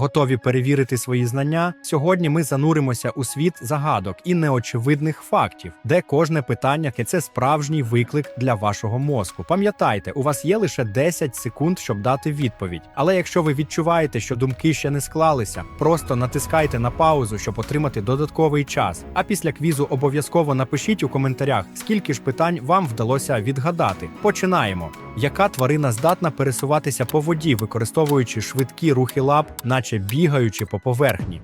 Готові перевірити свої знання? Сьогодні ми зануримося у світ загадок і неочевидних фактів, де кожне питання це справжній виклик для вашого мозку. Пам'ятайте, у вас є лише 10 секунд, щоб дати відповідь. Але якщо ви відчуваєте, що думки ще не склалися, просто натискайте на паузу, щоб отримати додатковий час. А після квізу обов'язково напишіть у коментарях, скільки ж питань вам вдалося відгадати. Починаємо. Яка тварина здатна пересуватися по воді, використовуючи швидкі рухи лап, наче бігаючи по поверхні?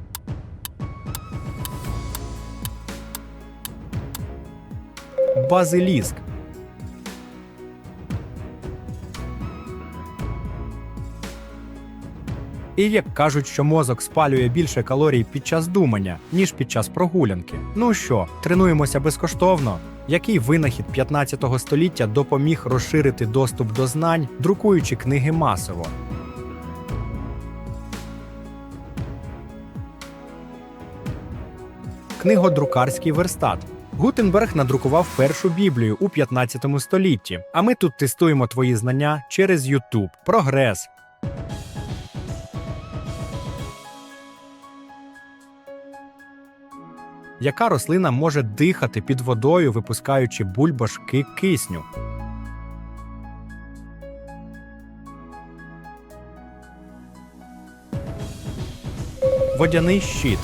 Базиліск. І як кажуть, що мозок спалює більше калорій під час думання, ніж під час прогулянки. Ну що, тренуємося безкоштовно? Який винахід 15 століття допоміг розширити доступ до знань, друкуючи книги масово? Книгодрукарський верстат. Гутенберг надрукував першу біблію у 15 столітті. А ми тут тестуємо твої знання через YouTube. Прогрес. Яка рослина може дихати під водою, випускаючи бульбашки кисню? Водяний щит.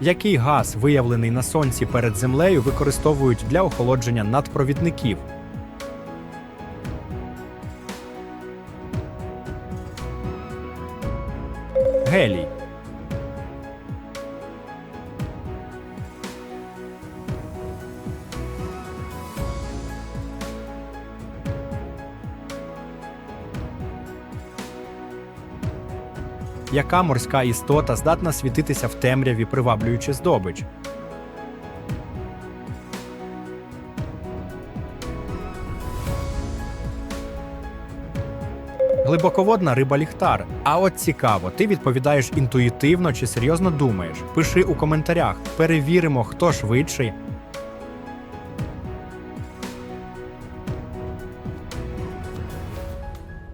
Який газ, виявлений на сонці перед землею, використовують для охолодження надпровідників? Гелій. Яка морська істота здатна світитися в темряві, приваблюючи здобич? Глибоководна риба ліхтар. А от цікаво, ти відповідаєш інтуїтивно чи серйозно думаєш? Пиши у коментарях. Перевіримо, хто швидший.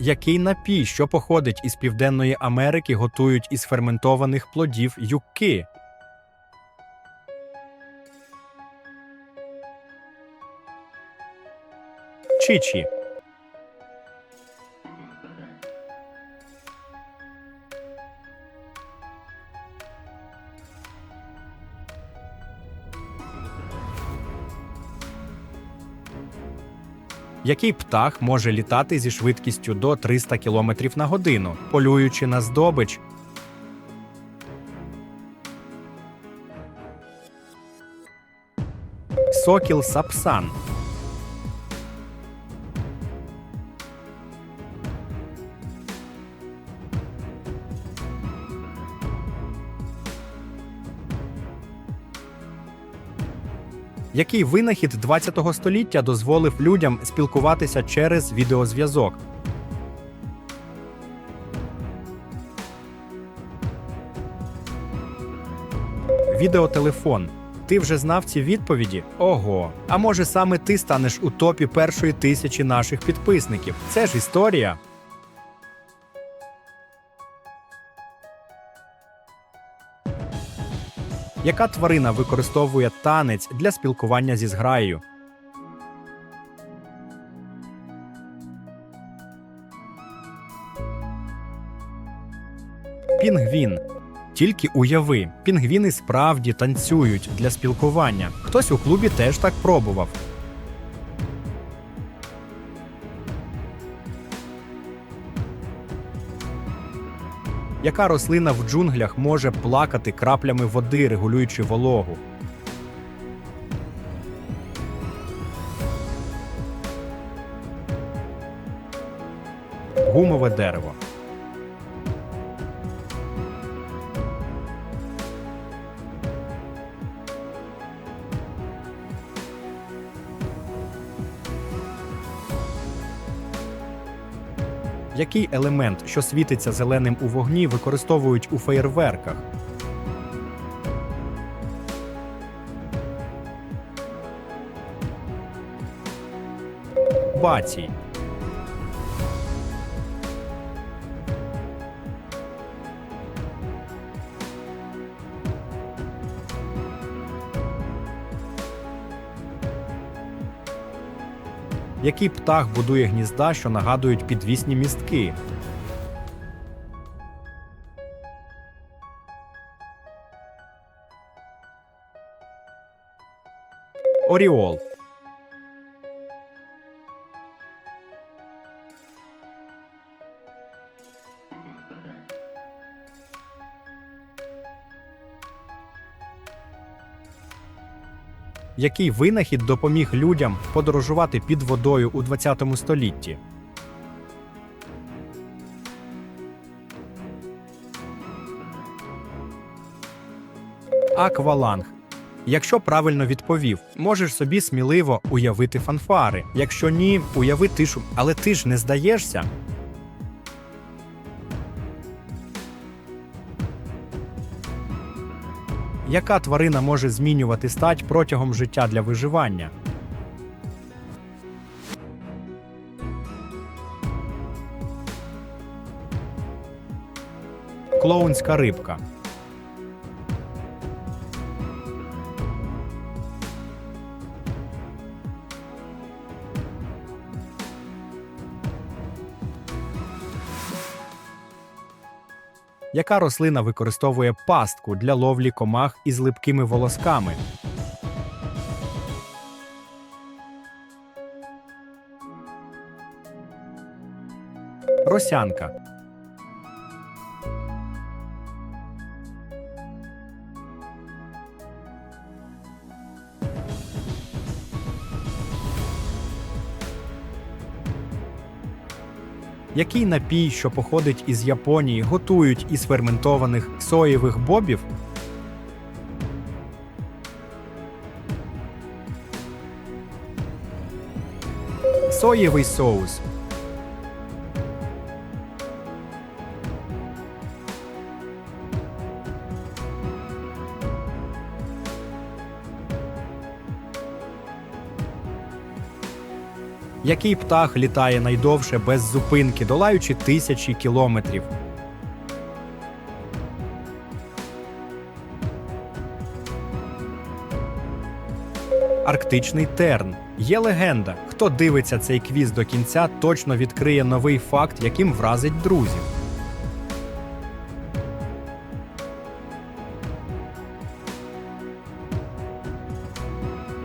Який напій, що походить із Південної Америки, готують із ферментованих плодів юкки? Чичі. Який птах може літати зі швидкістю до 300 км на годину, полюючи на здобич? Сокіл Сапсан. Який винахід 20-го століття дозволив людям спілкуватися через відеозв'язок? Відеотелефон. Ти вже знав ці відповіді? Ого. А може саме ти станеш у топі першої тисячі наших підписників? Це ж історія. Яка тварина використовує танець для спілкування зі зграєю? Пінгвін. Тільки уяви, пінгвіни справді танцюють для спілкування. Хтось у клубі теж так пробував. Яка рослина в джунглях може плакати краплями води, регулюючи вологу? Гумове дерево. Який елемент, що світиться зеленим у вогні, використовують у феєрверках? Бацій. Який птах будує гнізда, що нагадують підвісні містки? Оріол. Який винахід допоміг людям подорожувати під водою у 20 столітті? Акваланг. Якщо правильно відповів, можеш собі сміливо уявити фанфари. Якщо ні, уяви тишу, але ти ж не здаєшся. Яка тварина може змінювати стать протягом життя для виживання? Клоунська рибка. Яка рослина використовує пастку для ловлі комах із липкими волосками? Росянка. Який напій, що походить із Японії, готують із ферментованих соєвих бобів? Соєвий соус. Який птах літає найдовше без зупинки, долаючи тисячі кілометрів? Арктичний терн. Є легенда. Хто дивиться цей квіз до кінця, точно відкриє новий факт, яким вразить друзів.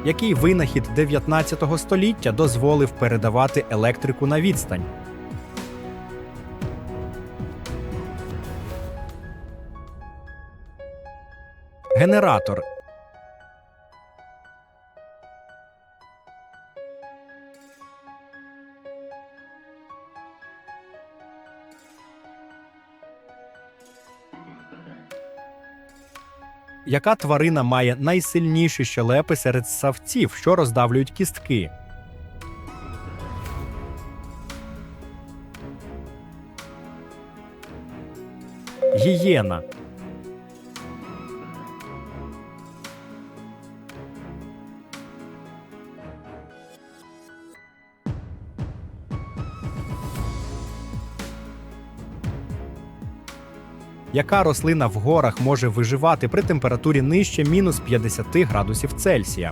Який винахід 19 століття дозволив передавати електрику на відстань? Генератор. Яка тварина має найсильніші щелепи серед савців, що роздавлюють кістки? Гієна. Яка рослина в горах може виживати при температурі нижче мінус 50 градусів Цельсія?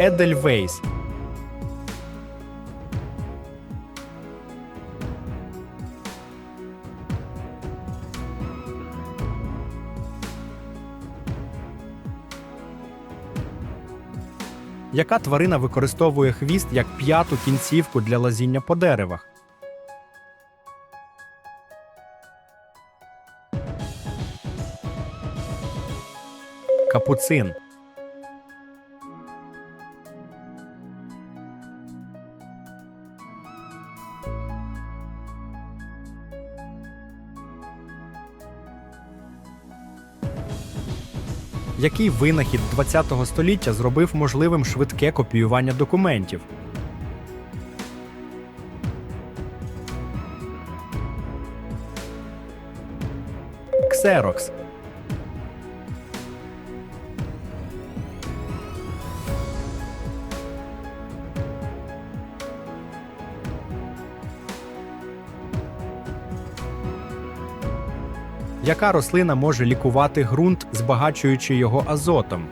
Едельвейс. Яка тварина використовує хвіст як п'яту кінцівку для лазіння по деревах? Капуцин. Який винахід ХХ століття зробив можливим швидке копіювання документів? Ксерокс. Яка рослина може лікувати ґрунт, збагачуючи його азотом?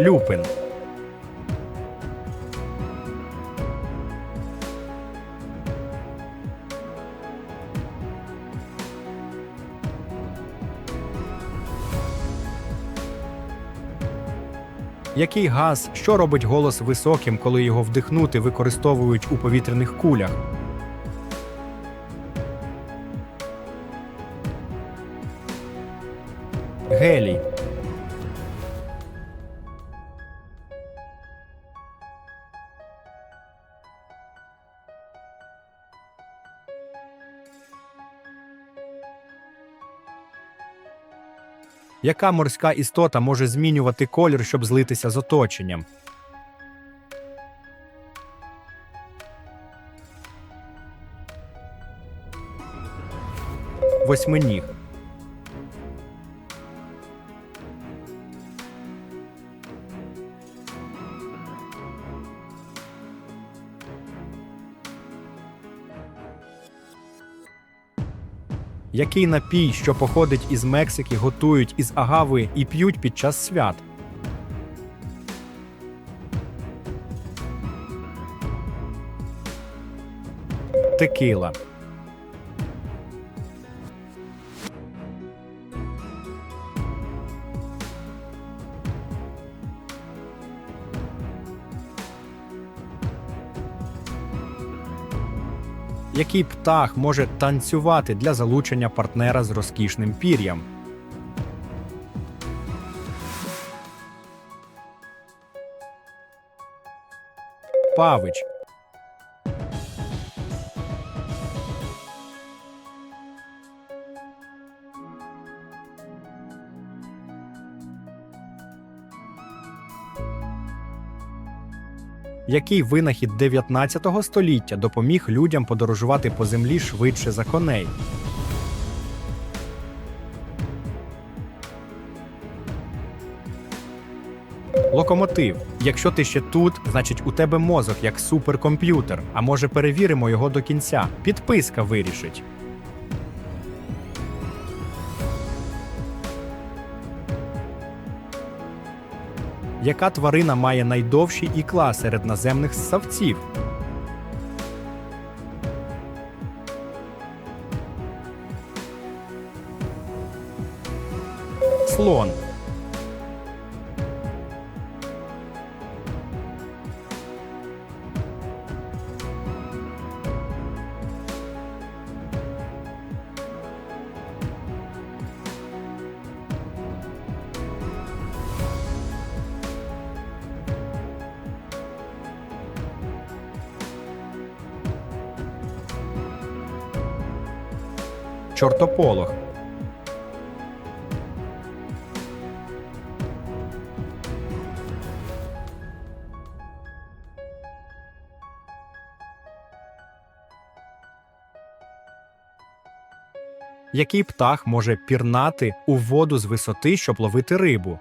Люпин. Який газ, що робить голос високим, коли його вдихнути використовують у повітряних кулях? Гелій. Яка морська істота може змінювати колір, щоб злитися з оточенням? Восьминіг. Який напій, що походить із Мексики, готують із агави і п'ють під час свят? Текила. Який птах може танцювати для залучення партнера з розкішним пір'ям? Павич. Який винахід 19 століття допоміг людям подорожувати по землі швидше за коней? Локомотив. Якщо ти ще тут, значить у тебе мозок як суперкомп'ютер. А може перевіримо його до кінця. Підписка вирішить. Яка тварина має найдовші ікла серед наземних ссавців? Слон. Чортополох. Який птах може пірнати у воду з висоти, щоб ловити рибу?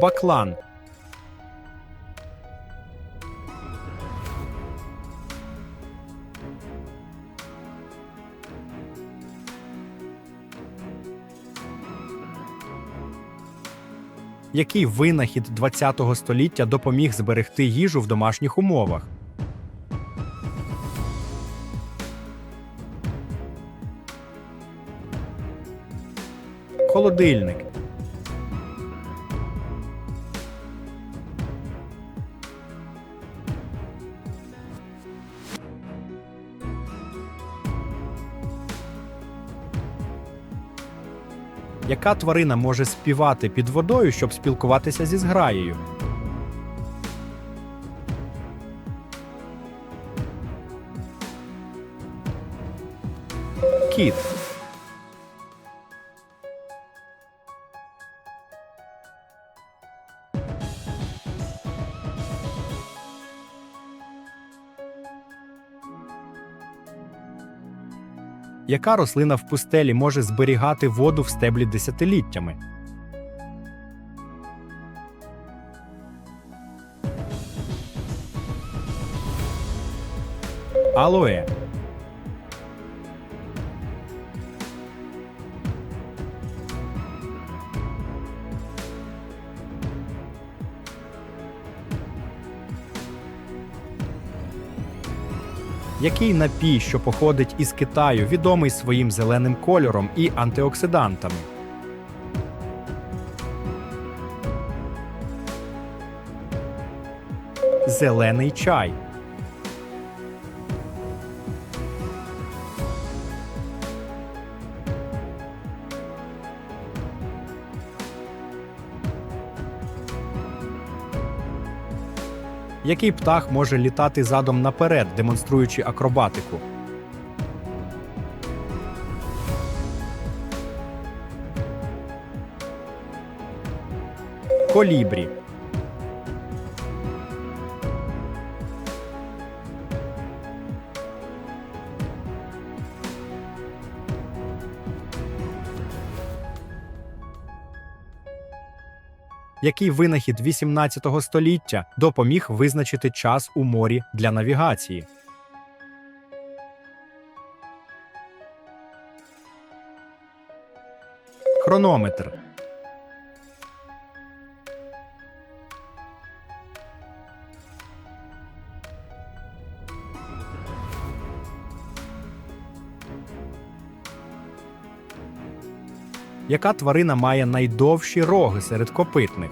Баклан. Який винахід ХХ століття допоміг зберегти їжу в домашніх умовах? Холодильник. Яка тварина може співати під водою, щоб спілкуватися зі зграєю? Кіт. Яка рослина в пустелі може зберігати воду в стеблі десятиліттями? Алоe. Який напій, що походить із Китаю, відомий своїм зеленим кольором і антиоксидантами? Зелений чай. Який птах може літати задом наперед, демонструючи акробатику? Колібрі. Який винахід 18 століття допоміг визначити час у морі для навігації? Хронометр. Яка тварина має найдовші роги серед копитних?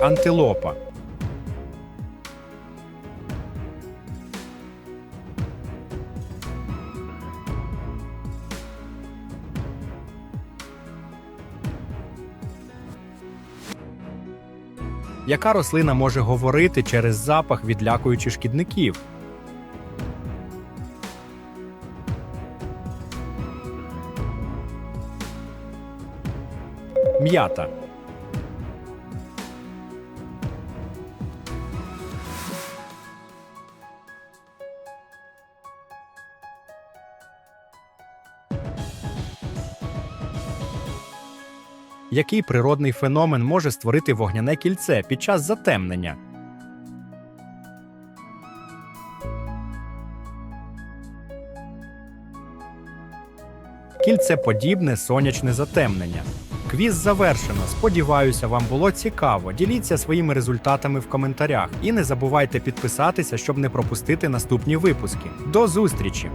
Антилопа. Яка рослина може говорити через запах, відлякуючи шкідників? М'ята. Який природний феномен може створити вогняне кільце під час затемнення? Кільцеподібне сонячне затемнення. Квіз завершено. Сподіваюся, вам було цікаво. Діліться своїми результатами в коментарях і не забувайте підписатися, щоб не пропустити наступні випуски. До зустрічі!